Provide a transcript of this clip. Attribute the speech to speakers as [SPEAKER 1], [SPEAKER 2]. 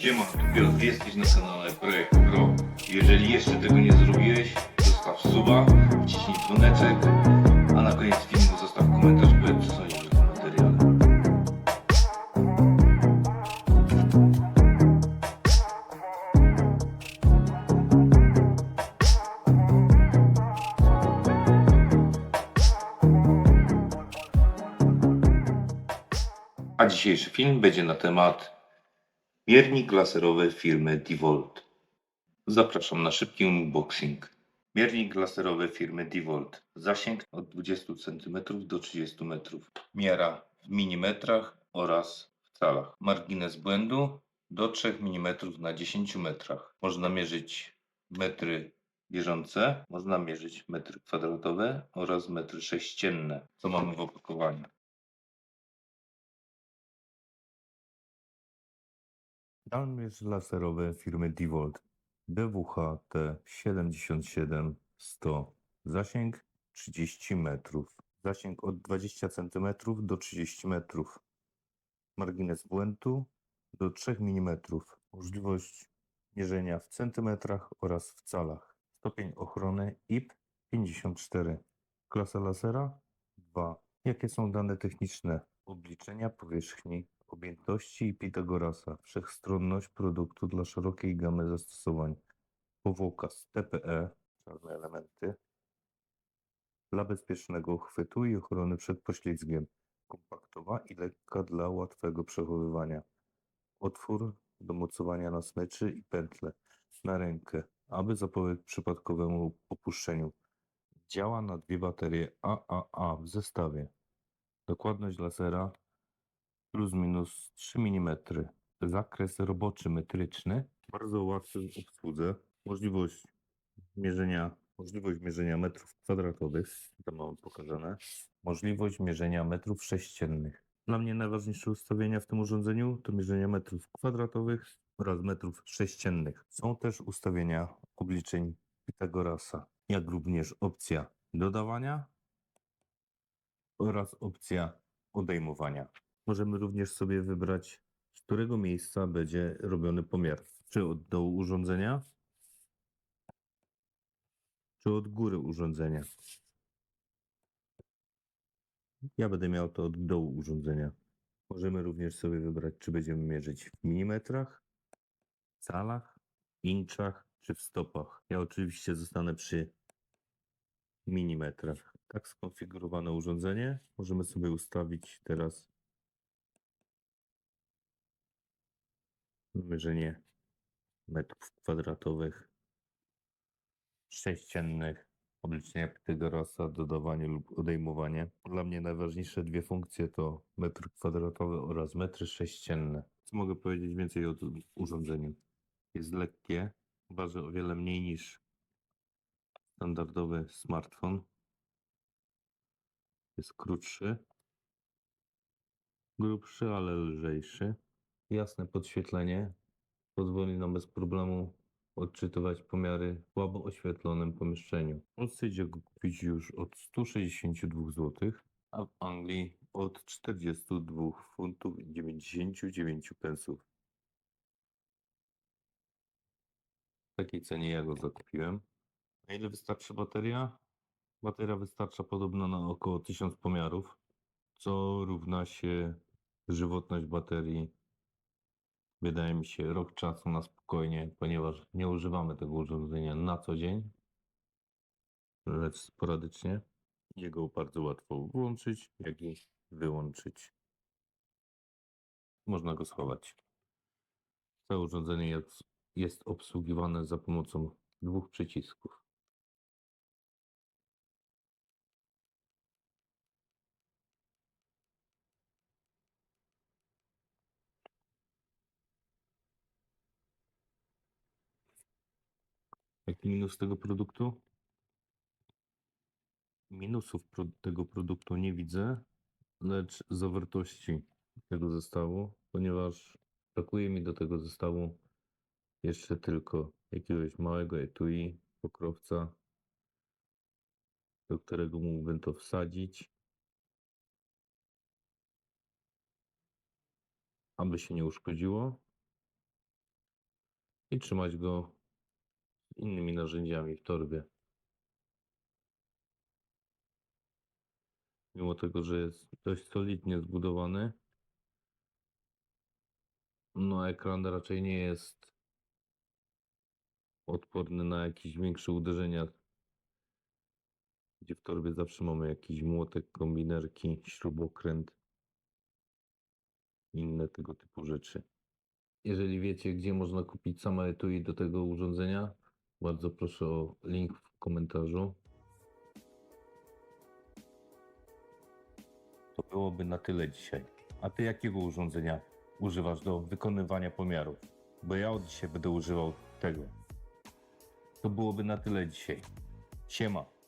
[SPEAKER 1] Siema, Piotr, jesteś na kanale Projekt Pro. Jeżeli jeszcze tego nie zrobiłeś, zostaw suba, wciśnij dzwoneczek, a na koniec filmu zostaw komentarz, powiedz co sądzisz o tym materiale. A dzisiejszy film będzie na temat miernik laserowy firmy DeWalt. Zapraszam na szybki unboxing. Miernik laserowy firmy DeWalt. Zasięg od 20 cm do 30 metrów. Miara w milimetrach oraz w calach. Margines błędu do 3 mm na 10 metrach. Można mierzyć metry bieżące, można mierzyć metry kwadratowe oraz metry sześcienne. Co mamy w opakowaniu? Dalmierz laserowy firmy DeWalt DWH-T77-100 Zasięg 30 metrów. Zasięg od 20 cm do 30 metrów. Margines błędu do 3 mm. Możliwość mierzenia w centymetrach oraz w calach. Stopień ochrony IP 54. Klasa lasera 2. Jakie są dane techniczne? Obliczenia powierzchni, objętości i Pitagorasa. Wszechstronność produktu dla szerokiej gamy zastosowań. Powłoka z TPE, czarne elementy. Dla bezpiecznego chwytu i ochrony przed poślizgiem. Kompaktowa i lekka dla łatwego przechowywania. Otwór do mocowania na smyczy i pętle na rękę, aby zapobiec przypadkowemu opuszczeniu. Działa na dwie baterie AAA w zestawie. Dokładność lasera plus minus 3 mm. Zakres roboczy metryczny, bardzo łatwy w obsłudze. Możliwość mierzenia, możliwość mierzenia metrów kwadratowych, to mamy pokazane. Możliwość mierzenia metrów sześciennych. Dla mnie najważniejsze ustawienia w tym urządzeniu to mierzenie metrów kwadratowych oraz metrów sześciennych. Są też ustawienia obliczeń Pitagorasa, jak również opcja dodawania oraz opcja odejmowania. Możemy również sobie wybrać, z którego miejsca będzie robiony pomiar. Czy od dołu urządzenia, czy od góry urządzenia. Ja będę miał to od dołu urządzenia. Możemy również sobie wybrać, czy będziemy mierzyć w milimetrach, calach, inczach, czy w stopach. Ja oczywiście zostanę przy milimetrach. Tak skonfigurowane urządzenie możemy sobie ustawić teraz mierzenie metrów kwadratowych, sześciennych, obliczenia Pythagorasa, dodawanie lub odejmowanie. Dla mnie najważniejsze dwie funkcje to metr kwadratowy oraz metry sześcienne. Co mogę powiedzieć więcej o tym urządzeniu? Jest lekkie, waży o wiele mniej niż standardowy smartfon. Jest krótszy, grubszy, ale lżejszy. Jasne podświetlenie pozwoli nam bez problemu odczytywać pomiary w słabo oświetlonym pomieszczeniu. W Polsce idzie go kupić już od 162 zł, a w Anglii od 42 funtów i 99 pensów. W takiej cenie ja go zakupiłem. Na ile wystarczy bateria? Bateria wystarcza podobno na około 1000 pomiarów, co równa się żywotność baterii wydaje mi się, rok czasu na spokojnie, ponieważ nie używamy tego urządzenia na co dzień, lecz sporadycznie. Jego bardzo łatwo włączyć, jak i wyłączyć. Można go schować. Całe urządzenie jest, jest obsługiwane za pomocą dwóch przycisków. Jaki minus tego produktu? Minusów pro tego produktu nie widzę, lecz zawartości tego zestawu, ponieważ brakuje mi do tego zestawu jeszcze tylko jakiegoś małego etui, pokrowca, do którego mógłbym to wsadzić, aby się nie uszkodziło. i trzymać go innymi narzędziami w torbie. Mimo tego, że jest dość solidnie zbudowany, no ekran raczej nie jest odporny na jakieś większe uderzenia, gdzie w torbie zawsze mamy jakiś młotek, kombinerki, śrubokręt, inne tego typu rzeczy. Jeżeli wiecie, gdzie można kupić same etui do tego urządzenia, bardzo proszę o link w komentarzu. To byłoby na tyle dzisiaj. A ty jakiego urządzenia używasz do wykonywania pomiarów? Bo ja od dzisiaj będę używał tego. To byłoby na tyle dzisiaj. Siema.